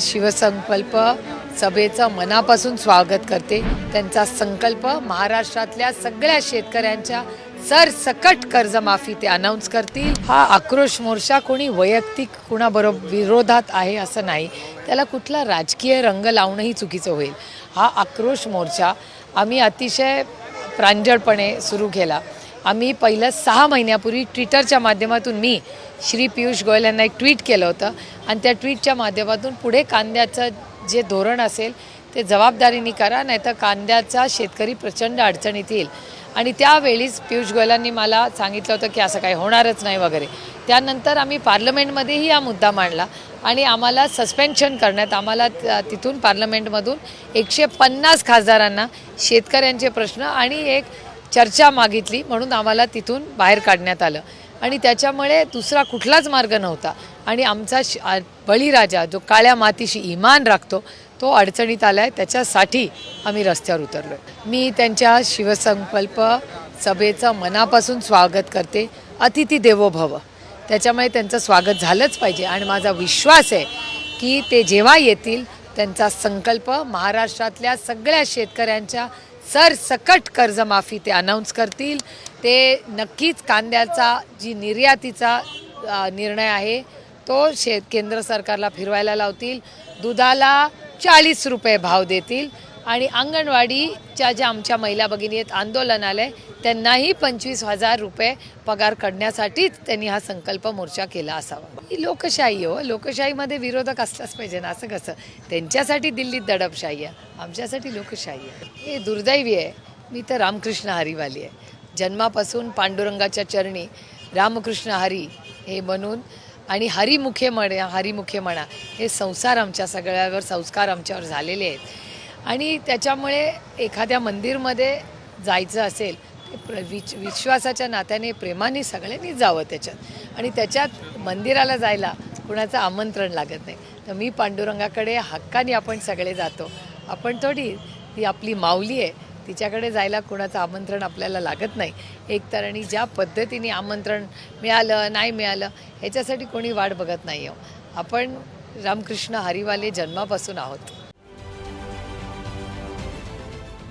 शिवसंकल्प सभेचं मनापासून स्वागत करते. त्यांचा संकल्प महाराष्ट्रातल्या सगळ्या शेतकऱ्यांच्या सरसकट कर्जमाफी ते अनाऊन्स करतील. हा आक्रोश मोर्चा कोणी वैयक्तिक कुणाबरोबर विरोधात आहे असं नाही. त्याला कुठला राजकीय रंग लावणंही चुकीचं होईल. हा आक्रोश मोर्चा आम्ही अतिशय प्रांजळपणे सुरू केला. आम्ही पहिलं सहा महिन्यापूर्वी ट्विटरच्या माध्यमातून मी श्री पियुष गोयल यांना एक ट्विट केलं होतं. आणि त्या ट्विटच्या माध्यमातून पुढे कांद्याचं जे धोरण असेल ते जबाबदारीने करा नाहीतर कांद्याचा शेतकरी प्रचंड अडचणीत येईल. आणि त्यावेळीच पियुष गोयलांनी मला सांगितलं होतं की असं काही होणारच नाही वगैरे. त्यानंतर आम्ही पार्लमेंटमध्येही हा मुद्दा मांडला आणि आम्हाला सस्पेन्शन करण्यात आम्हाला त- तिथून पार्लमेंटमधून एकशे पन्नास खासदारांना शेतकऱ्यांचे प्रश्न आणि एक चर्चा मागितली म्हणून आम्हाला तिथून बाहेर काढण्यात आलं. आणि त्याच्यामुळे दुसरा कुठलाच मार्ग नव्हता. आणि आमचा श बळीराजा जो काळ्या मातीशी इमान राखतो तो अडचणीत आला आहे त्याच्यासाठी आम्ही रस्त्यावर उतरलो मी त्यांच्या शिवसंकल्प सभेचं मनापासून स्वागत करते. अतिथी देवो भव त्याच्यामुळे त्यांचं स्वागत झालंच पाहिजे. आणि माझा विश्वास आहे की ते जेव्हा येतील त्यांचा संकल्प महाराष्ट्रातल्या सगळ्या शेतकऱ्यांच्या सरसकट कर्जमाफी ते अनाऊन्स करतील. ते नक्कीच कांद्याचा जी निर्यातीचा निर्णय आहे तो शेत केंद्र सरकारला फिरवायला लावतील. दुधाला चाळीस रुपये भाव देतील. आणि अंगणवाडीच्या ज्या आमच्या महिला भगिनी आहेत आंदोलन आलं आहे त्यांनाही पंचवीस हजार रुपये पगार काढण्यासाठीच त्यांनी हा संकल्प मोर्चा केला असावा. ही लोकशाही हो लोकशाहीमध्ये विरोधक असलाच पाहिजे ना असं कसं? त्यांच्यासाठी दिल्लीत दडपशाही आहे आमच्यासाठी लोकशाही आहे. हे दुर्दैवी आहे. मी तर रामकृष्ण हरीवाली आहे. जन्मापासून पांडुरंगाच्या चरणी रामकृष्ण हरी हे म्हणून आणि हरिमुखे म्हणा हरिमुखे म्हणा हे संसार आमच्या सगळ्यावर संस्कार आमच्यावर झालेले आहेत. आणि त्याच्यामुळे एखाद्या मंदिरमध्ये जायचं असेल ते प्र विच विश्वासाच्या नात्याने प्रेमाने सगळ्यांनी जावं त्याच्यात. आणि त्याच्यात मंदिराला जायला कुणाचं आमंत्रण लागत नाही. तर मी पांडुरंगाकडे हक्काने आपण सगळे जातो. आपण थोडी ती आपली माऊली आहे तिच्याकडे जायला कुणाचं आमंत्रण आपल्याला लागत नाही. एकतर आणि ज्या पद्धतीने आमंत्रण मिळालं नाही मिळालं ह्याच्यासाठी कोणी वाट बघत नाही आहे आपण रामकृष्ण हरिवाले जन्मापासून आहोत.